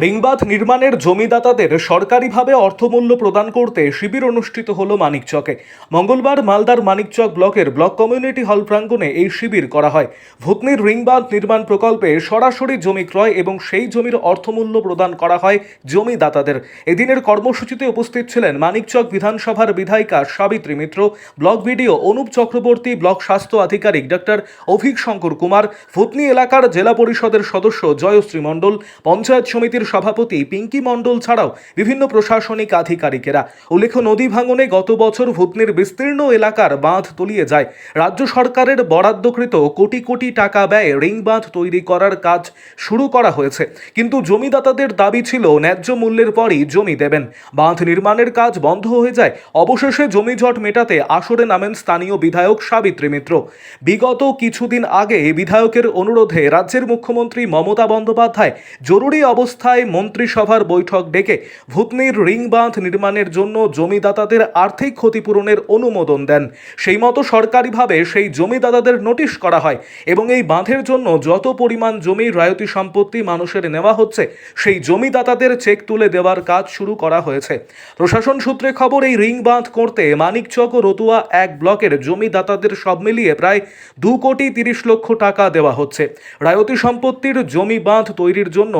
রিংবাঁধ নির্মাণের জমিদাতাদের সরকারিভাবে অর্থমূল্য প্রদান করতে শিবির অনুষ্ঠিত হল মানিকচকে। মঙ্গলবার মালদার মানিকচক ব্লকের ব্লক কমিউনিটি হল প্রাঙ্গণে এই শিবির করা হয়। ভূতনির রিংবাঁধ নির্মাণ প্রকল্পে সরাসরি জমি ক্রয় এবং সেই জমির অর্থমূল্য প্রদান করা হয় জমিদাতাদের। এদিনের কর্মসূচিতে উপস্থিত ছিলেন মানিকচক বিধানসভার বিধায়িকা Sabitri Mitra, block BDO Anup Chakraborty, block স্বাস্থ্য আধিকারিক ডক্টর অভিক শঙ্কর কুমার ভূতনি এলাকার জেলা পরিষদের সদস্য জয়শ্রী মণ্ডল, পঞ্চায়েত সমিতির সভাপতি পিঙ্কি মণ্ডল ছাড়াও বিভিন্ন প্রশাসনিক আধিকারিকেরা। উল্লেখ্য, নদী ভাঙনে গত বছর ভূতনির বিস্তীর্ণ এলাকার বাঁধ তলিয়ে যায়। রাজ্য সরকারের বরাদ্দকৃত কোটি কোটি টাকা ব্যয়ে রিং বাঁধ তৈরি করার কাজ শুরু করা হয়েছে। কিন্তু জমিদাতাদের দাবি ছিল, ন্যায্য মূল্যের পরই জমি দেবেন। বাঁধ নির্মাণের কাজ বন্ধ হয়ে যায়। অবশেষে জমি জট মেটাতে আসরে নামেন স্থানীয় বিধায়ক সাবিত্রী মিত্র। বিগত কিছুদিন আগে বিধায়কের অনুরোধে রাজ্যের মুখ্যমন্ত্রী মমতা বন্দ্যোপাধ্যায় জরুরি অবস্থায় মন্ত্রিসভার বৈঠক ডেকে ভূতনির রিং বাঁধ নির্মাণের জন্য জমিদাতাদের আর্থিক ক্ষতিপূরণের অনুমোদন দেন। সেই মতো সরকারিভাবে সেই জমিদাতাদের নোটিশ করা হয় এবং এই বাঁধের জন্য যত পরিমাণ জমি রায়তি সম্পত্তি মানুষের নেওয়া হচ্ছে, সেই জমিদাতাদের চেক তুলে দেওয়ার কাজ শুরু করা হয়েছে। প্রশাসন সূত্রে খবর, এই রিং বাঁধ করতে মানিকচক ও রতুয়া এক ব্লকের জমিদাতাদের সব মিলিয়ে প্রায় দু কোটি তিরিশ লক্ষ টাকা দেওয়া হচ্ছে। রায়তি সম্পত্তির জমি বাঁধ তৈরির জন্য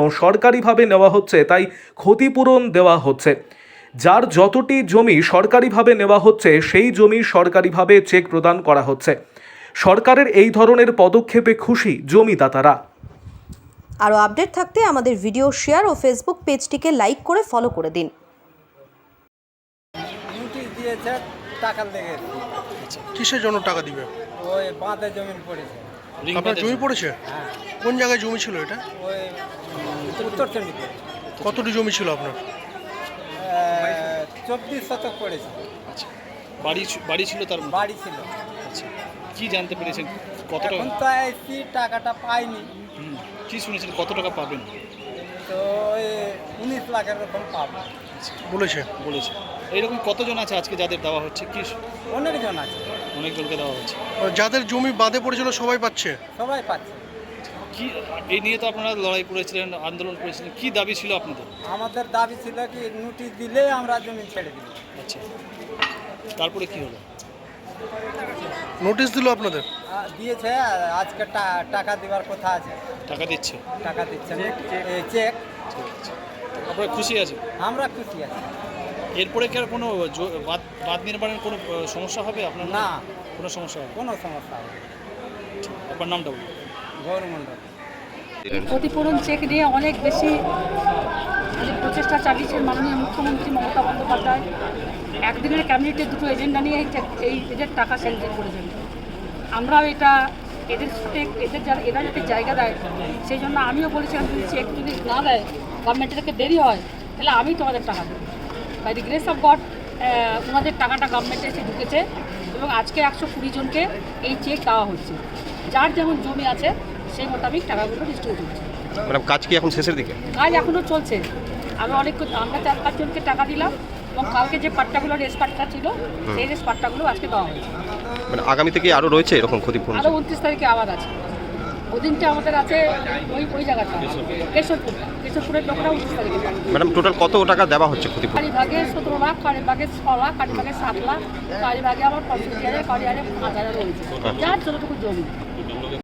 সরকারিভাবে নেওয়া হচ্ছে তাই ক্ষতিপূরণ দেওয়া হচ্ছে। যার যতটি জমি সরকারিভাবে নেওয়া হচ্ছে সেই জমি সরকারিভাবে চেক প্রদান করা হচ্ছে। সরকারের এই ধরনের পদক্ষেপে খুশি জমিদাতারা। আরও আপডেট থাকতে আমাদের ভিডিও শেয়ার ও ফেসবুক পেজটিকে লাইক করে ফলো করে দিন। দিয়েছে টাকা লেগে কিসের জন্য টাকা দিবে? ওই বাঁধে জমিন পড়েছে। আপনার জমি পড়েছে? হ্যাঁ। কোন জায়গায় জমি ছিল এটা? ওই উত্তর চণ্ডীপুর কতটি জমি ছিল আপনার? চব্বিশ শতক পড়েছে। আচ্ছা। বাড়ি বাড়ি ছিল তার বাড়ি ছিল। আচ্ছা। কি জানতে পেরেছেন? কত টাকা এখন তো এসি টাকাটা পাইনি। হুম, কি শুনেছেন? কত টাকা পাবেন? তো ওই উনিশ লাখের রকম পাবো। বলেছে বলেছে। এইরকম কতজন আছে আজকে যাদের দেওয়া হচ্ছে? কি অনেকজন আছে। অনেকজনকে দেওয়া হচ্ছে। যাদের জমি বাদে পড়েছিল সবাই পাচ্ছে? সবাই পাচ্ছে। কি এই নিয়ে তো আপনারা লড়াই করেছিলেন আন্দোলন করেছিলেন কি দাবি ছিল আপনাদের? আমাদের দাবি ছিল কি নোটিশ দিলেই আমরা জমি ছেড়ে দিই আচ্ছা। তারপরে কি হলো? নোটিশ দিল আপনাদের? দিয়েছে আজকে টা- টাকা দেওয়ার কথা আছে। টাকা দিচ্ছে? টাকা দিচ্ছে এই চেক। ঠিক আছে। আপনারা খুশি আছে আমরা খুশি আছি। এরপরে কি আর কোনো জো- বাঁধ বাঁধ নির্মাণের কোনো আহ, সমস্যা হবে আপনার না। কোনো সমস্যা হবে? না? কোনো সমস্যা হবে না। আপনার নামটা বলুন। ক্ষতিপূরণ চেক নিয়ে অনেক বেশি প্রচেষ্টা চালিয়েছেন মাননীয় মুখ্যমন্ত্রী মমতা বন্দ্যোপাধ্যায়। একদিনের ক্যাবিনেটের দুটো এজেন্ডা নিয়ে এই এই এদের টাকা স্যাংশন করেছেন। আমরাও এটা এদের সাথে এদের যারা এরা যাতে জায়গা দেয়, সেই জন্য আমিও বলেছিলাম, যদি চেক যদি না দেয় গভর্নমেন্টের থেকে দেরি হয়, তাহলে আমি তোমাদের টাকা দেবো। By the grace of God ওনাদের টাকাটা গভর্নমেন্টে এসে ঢুকেছে এবং আজকে একশো কুড়ি জনকে এই চেক দেওয়া হচ্ছে। যার যেমন জমি আছে সেই মোতাবেক টাকাগুলো ডিস্ট্রিবিউট হচ্ছে। ম্যাডাম কাজ কি এখন শেষের দিকে? কাজ এখনও চলছে। আমি অনেক আমরা চার পাঁচজনকে টাকা দিলাম এবং কালকে যে পাট্টাগুলো রেস পাট্টা ছিল সেই রেস পাট্টাগুলো আজকে দেওয়া হয়েছে। মানে আগামী থেকে আরও রয়েছে এরকম ক্ষতিপূরণ? আরও উনত্রিশ তারিখে আবার আছে। ওদিনটা আমাদের আছে ওই ওই জায়গাটা কেশবপুরটা কেশবপুরের লোকরা উনত্রিশ তারিখে ম্যাডাম টোটাল কত টাকা দেওয়া হচ্ছে ক্ষতিপূরণ? কারি ভাগে সতেরো লাখ কারি ভাগে ছ লাখ কারি ভাগে সাত লাখ কারি ভাগে আবার পঁয়ষট্টি হাজার কারি হাজার পাঁচ হাজার রয়েছে। যার যতটুকু জমি।